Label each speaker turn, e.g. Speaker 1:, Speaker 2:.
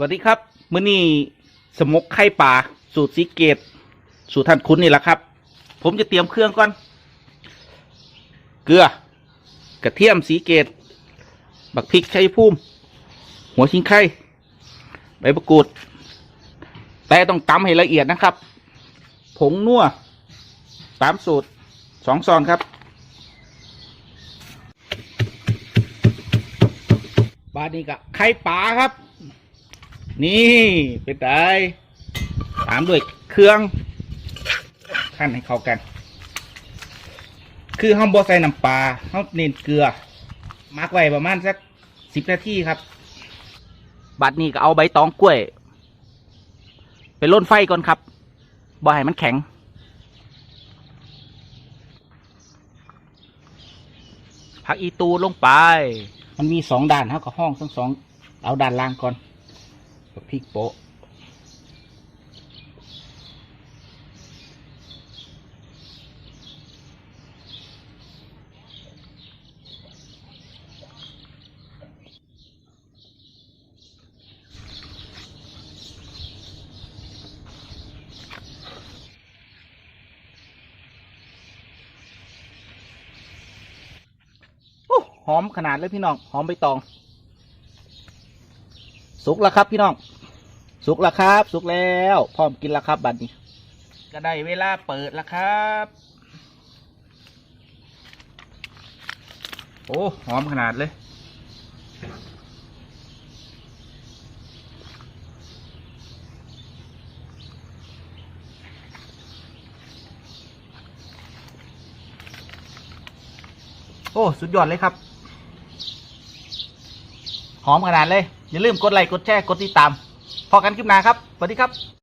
Speaker 1: สวัสดีครับมื้อนี้สมกไข่ป่า สูตรสีเกต สูตรท่านคุณนี่แหละครับ ผมจะเตรียมเครื่องก่อน เกลือกระเทียมสีเกต บักพริกชัยภูมิหัวชิงไข่ใบมะกรูด แต่ต้องตำให้ละเอียดนะครับ ผงนัวตามสูตรสองซอนครับบาดนี้ก็ไข่ป่าครับ นี่เป็นไงตามด้วยเครื่องขั้นให้เข้ากัน คือห้องบอใส่น้ำปลาห้องเน้นเกลือมักไว้ประมาณสักสิบนาทีครับ บัดนี้ก็เอาใบตองกล้วย ไปล่นไฟก่อนครับบ่ให้มันแข็ง ผักอีตูลงไป มันมีสองด้านเท่ากับห้องทั้งสอง เอาด้านล่างก่อน กับพริกโปะหอมขนาดเลยพี่น้อง หอมใบตอง สุกแล้วครับพี่น้อง สุกแล้วครับ สุกแล้ว พร้อมกินแล้วครับบัดนี้ ก็ได้เวลาเปิดแล้วครับ โอ้หอมขนาดเลยโอ้ สุดยอดเลยครับ หอมขนาดเลย อย่าลืมกดไลค์กดแชร์กดติดตามพอกันคลิปหน้าครับสวัสดีครับ